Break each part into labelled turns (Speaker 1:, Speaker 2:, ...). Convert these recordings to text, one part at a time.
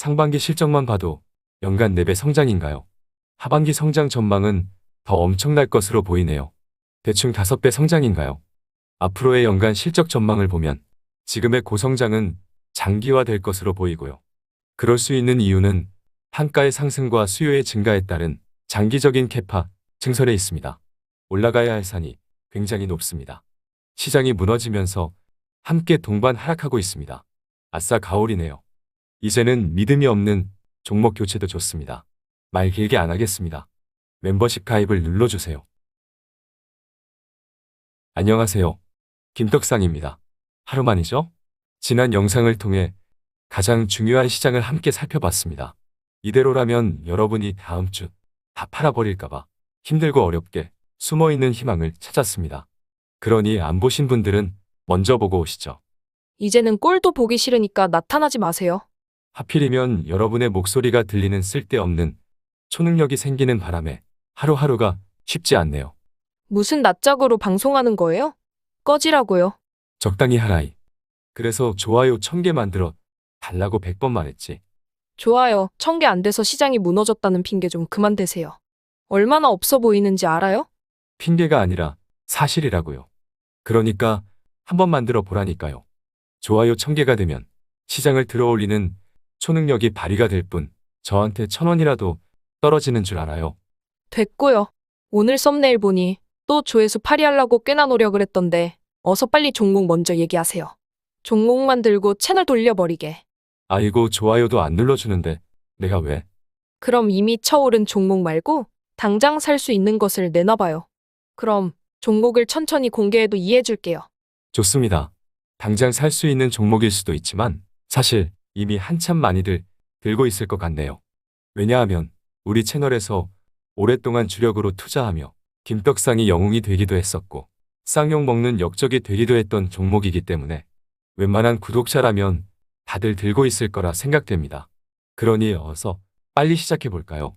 Speaker 1: 상반기 실적만 봐도 연간 4배 성장인가요? 하반기 성장 전망은 더 엄청날 것으로 보이네요. 대충 5배 성장인가요? 앞으로의 연간 실적 전망을 보면 지금의 고성장은 장기화될 것으로 보이고요. 그럴 수 있는 이유는 한가의 상승과 수요의 증가에 따른 장기적인 캐파 증설에 있습니다. 올라가야 할 산이 굉장히 높습니다. 시장이 무너지면서 함께 동반 하락하고 있습니다. 아싸 가오리네요. 이제는 믿음이 없는 종목 교체도 좋습니다. 말 길게 안 하겠습니다. 멤버십 가입을 눌러주세요. 안녕하세요. 김덕상입니다. 하루 만이죠? 지난 영상을 통해 가장 중요한 시장을 함께 살펴봤습니다. 이대로라면 여러분이 다음 주 다 팔아버릴까봐 힘들고 어렵게 숨어있는 희망을 찾았습니다. 그러니 안 보신 분들은 먼저 보고 오시죠.
Speaker 2: 이제는 꼴도 보기 싫으니까 나타나지 마세요.
Speaker 1: 하필이면 여러분의 목소리가 들리는 쓸데없는 초능력이 생기는 바람에 하루하루가 쉽지 않네요.
Speaker 2: 무슨 낯짝으로 방송하는 거예요? 꺼지라고요.
Speaker 1: 적당히 하라이. 그래서 좋아요 1000개 만들어 달라고 100번 말했지.
Speaker 2: 좋아요. 천 개 안 돼서 시장이 무너졌다는 핑계 좀 그만 대세요. 얼마나 없어 보이는지 알아요?
Speaker 1: 핑계가 아니라 사실이라고요. 그러니까 한번 만들어 보라니까요. 좋아요 1000개가 되면 시장을 들어올리는 초능력이 발휘가 될 뿐 저한테 천 원이라도 떨어지는 줄 알아요.
Speaker 2: 됐고요. 오늘 썸네일 보니 또 조회수 8위 하려고 꽤나 노력을 했던데 어서 빨리 종목 먼저 얘기하세요. 종목만 들고 채널 돌려버리게.
Speaker 1: 아이고 좋아요도 안 눌러주는데 내가 왜?
Speaker 2: 그럼 이미 쳐오른 종목 말고 당장 살 수 있는 것을 내놔봐요. 그럼 종목을 천천히 공개해도 이해해줄게요.
Speaker 1: 좋습니다. 당장 살 수 있는 종목일 수도 있지만 사실 이미 한참 많이들 들고 있을 것 같네요. 왜냐하면 우리 채널에서 오랫동안 주력으로 투자하며 김떡상이 영웅이 되기도 했었고 쌍욕 먹는 역적이 되기도 했던 종목이기 때문에 웬만한 구독자라면 다들 들고 있을 거라 생각됩니다. 그러니 어서 빨리 시작해 볼까요?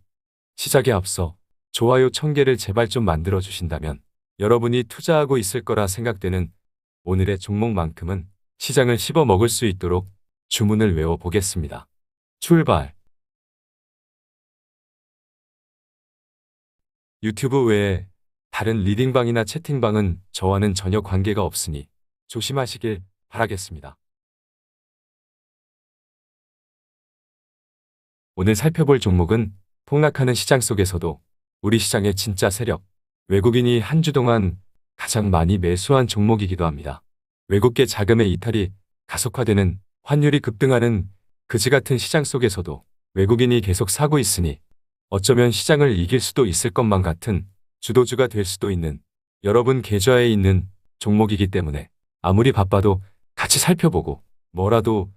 Speaker 1: 시작에 앞서 좋아요 1000개를 제발 좀 만들어 주신다면 여러분이 투자하고 있을 거라 생각되는 오늘의 종목만큼은 시장을 씹어 먹을 수 있도록 주문을 외워 보겠습니다. 출발! 유튜브 외에 다른 리딩방이나 채팅방은 저와는 전혀 관계가 없으니 조심하시길 바라겠습니다. 오늘 살펴볼 종목은 폭락하는 시장 속에서도 우리 시장의 진짜 세력, 외국인이 한 주 동안 가장 많이 매수한 종목이기도 합니다. 외국계 자금의 이탈이 가속화되는 환율이 급등하는 그지 같은 시장 속에서도 외국인이 계속 사고 있으니 어쩌면 시장을 이길 수도 있을 것만 같은 주도주가 될 수도 있는 여러분 계좌에 있는 종목이기 때문에 아무리 바빠도 같이 살펴보고 뭐라도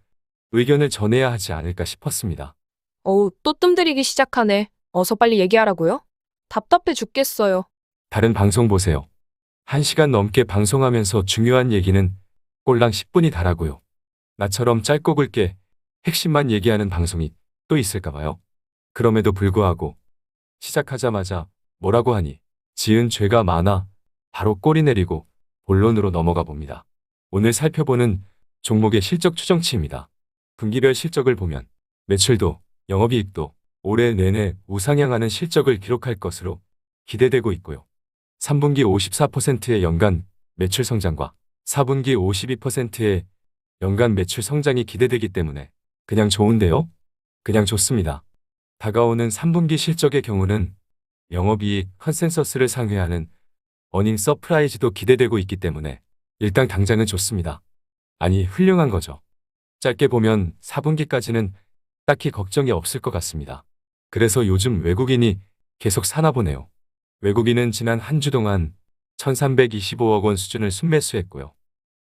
Speaker 1: 의견을 전해야 하지 않을까 싶었습니다.
Speaker 2: 어우, 또 뜸들이기 시작하네. 어서 빨리 얘기하라고요? 답답해 죽겠어요.
Speaker 1: 다른 방송 보세요. 1시간 넘게 방송하면서 중요한 얘기는 꼴랑 10분이 다라고요. 나처럼 짧고 굵게 핵심만 얘기하는 방송이 또 있을까 봐요. 그럼에도 불구하고 시작하자마자 뭐라고 하니 지은 죄가 많아 바로 꼬리 내리고 본론으로 넘어가 봅니다. 오늘 살펴보는 종목의 실적 추정치입니다. 분기별 실적을 보면 매출도 영업이익도 올해 내내 우상향하는 실적을 기록할 것으로 기대되고 있고요. 3분기 54%의 연간 매출 성장과 4분기 52%의 연간 매출 성장이 기대되기 때문에 그냥 좋은데요? 그냥 좋습니다. 다가오는 3분기 실적의 경우는 영업이익 컨센서스를 상회하는 어닝 서프라이즈도 기대되고 있기 때문에 일단 당장은 좋습니다. 아니 훌륭한 거죠. 짧게 보면 4분기까지는 딱히 걱정이 없을 것 같습니다. 그래서 요즘 외국인이 계속 사나 보네요. 외국인은 지난 한 주 동안 1325억 원 수준을 순매수했고요.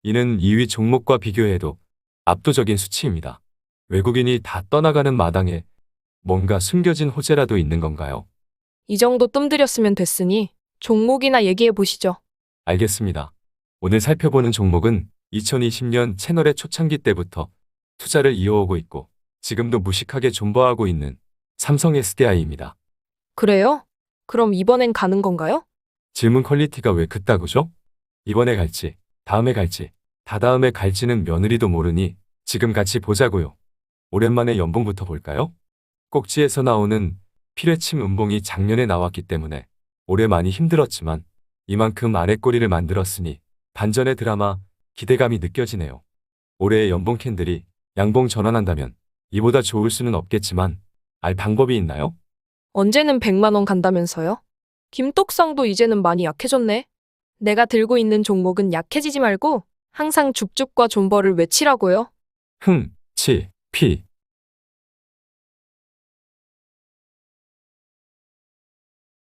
Speaker 1: 이는 2위 종목과 비교해도 압도적인 수치입니다. 외국인이 다 떠나가는 마당에 뭔가 숨겨진 호재라도 있는 건가요?
Speaker 2: 이 정도 뜸들였으면 됐으니 종목이나 얘기해 보시죠.
Speaker 1: 알겠습니다. 오늘 살펴보는 종목은 2020년 채널의 초창기 때부터 투자를 이어오고 있고 지금도 무식하게 존버하고 있는 삼성 SDI입니다.
Speaker 2: 그래요? 그럼 이번엔 가는 건가요?
Speaker 1: 질문 퀄리티가 왜 그따구죠? 이번에 갈지, 다음에 갈지, 다다음에 갈지는 며느리도 모르니 지금 같이 보자고요. 오랜만에 연봉부터 볼까요? 꼭지에서 나오는 피뢰침 음봉이 작년에 나왔기 때문에 올해 많이 힘들었지만 이만큼 아랫꼬리를 만들었으니 반전의 드라마 기대감이 느껴지네요. 올해의 연봉 캔들이 양봉 전환한다면 이보다 좋을 수는 없겠지만 알 방법이 있나요?
Speaker 2: 언제는 100만 원 간다면서요? 김떡상도 이제는 많이 약해졌네. 내가 들고 있는 종목은 약해지지 말고 항상 줍줍과 존버를 외치라고요.
Speaker 1: 흥, 치, 피.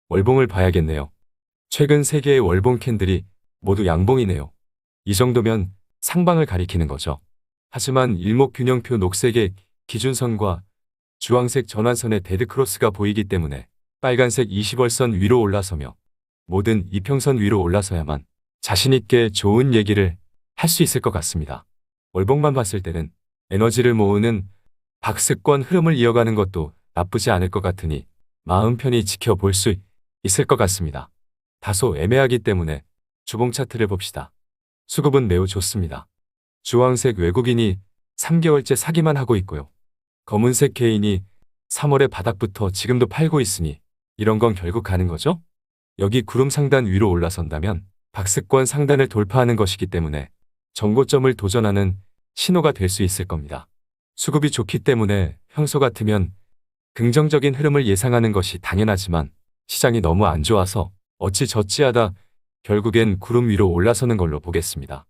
Speaker 1: 월봉을 봐야겠네요. 최근 세 개의 월봉 캔들이 모두 양봉이네요. 이 정도면 상방을 가리키는 거죠. 하지만 일목균형표 녹색의 기준선과 주황색 전환선의 데드크로스가 보이기 때문에 빨간색 20월선 위로 올라서며 모든 이평선 위로 올라서야만 자신있게 좋은 얘기를 할 수 있을 것 같습니다. 월봉만 봤을 때는 에너지를 모으는 박스권 흐름을 이어가는 것도 나쁘지 않을 것 같으니 마음 편히 지켜볼 수 있을 것 같습니다. 다소 애매하기 때문에 주봉 차트를 봅시다. 수급은 매우 좋습니다. 주황색 외국인이 3개월째 사기만 하고 있고요. 검은색 개인이 3월의 바닥부터 지금도 팔고 있으니 이런 건 결국 가는 거죠? 여기 구름 상단 위로 올라선다면 박스권 상단을 돌파하는 것이기 때문에 정고점을 도전하는 신호가 될 수 있을 겁니다. 수급이 좋기 때문에 평소 같으면 긍정적인 흐름을 예상하는 것이 당연하지만 시장이 너무 안 좋아서 어찌저찌하다 결국엔 구름 위로 올라서는 걸로 보겠습니다.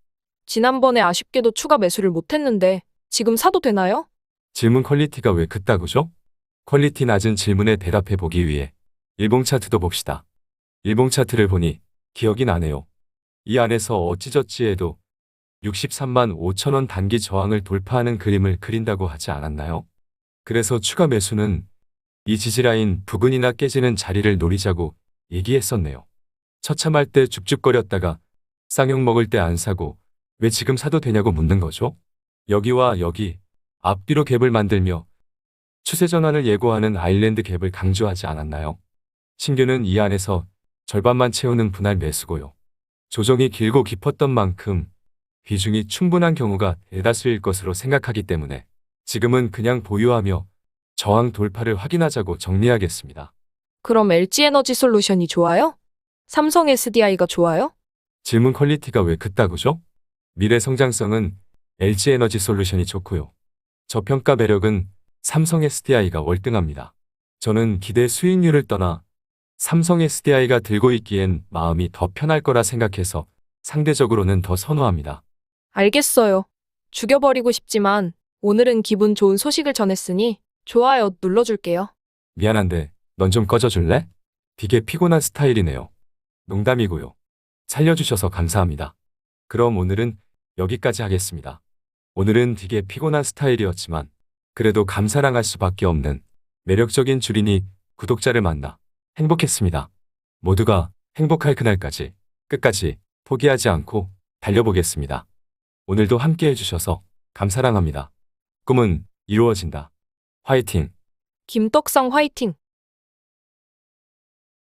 Speaker 2: 지난번에 아쉽게도 추가 매수를 못했는데 지금 사도 되나요?
Speaker 1: 질문 퀄리티가 왜 그따구죠? 퀄리티 낮은 질문에 대답해 보기 위해 일봉 차트도 봅시다. 일봉 차트를 보니 기억이 나네요. 이 안에서 어찌저찌 해도 63만 5천 원 단기 저항을 돌파하는 그림을 그린다고 하지 않았나요? 그래서 추가 매수는 이 지지라인 부근이나 깨지는 자리를 노리자고 얘기했었네요. 처참할 때 줍줍거렸다가 쌍욕 먹을 때 안 사고 왜 지금 사도 되냐고 묻는 거죠? 여기와 여기 앞뒤로 갭을 만들며 추세 전환을 예고하는 아일랜드 갭을 강조하지 않았나요? 신규는 이 안에서 절반만 채우는 분할 매수고요. 조정이 길고 깊었던 만큼 비중이 충분한 경우가 대다수일 것으로 생각하기 때문에 지금은 그냥 보유하며 저항 돌파를 확인하자고 정리하겠습니다.
Speaker 2: 그럼 LG에너지 솔루션이 좋아요? 삼성 SDI가 좋아요?
Speaker 1: 질문 퀄리티가 왜 그따구죠? 미래 성장성은 LG에너지 솔루션이 좋고요. 저평가 매력은 삼성 SDI가 월등합니다. 저는 기대 수익률을 떠나 삼성 SDI가 들고 있기엔 마음이 더 편할 거라 생각해서 상대적으로는 더 선호합니다.
Speaker 2: 알겠어요. 죽여버리고 싶지만 오늘은 기분 좋은 소식을 전했으니 좋아요 눌러줄게요.
Speaker 1: 미안한데 넌 좀 꺼져줄래? 되게 피곤한 스타일이네요. 농담이고요. 살려주셔서 감사합니다. 그럼 오늘은 여기까지 하겠습니다. 오늘은 되게 피곤한 스타일이었지만 그래도 감사랑 할 수밖에 없는 매력적인 주린이 구독자를 만나 행복했습니다. 모두가 행복할 그날까지 끝까지 포기하지 않고 달려보겠습니다. 오늘도 함께 해주셔서 감사랑합니다. 꿈은 이루어진다. 화이팅!
Speaker 2: 김떡상 화이팅!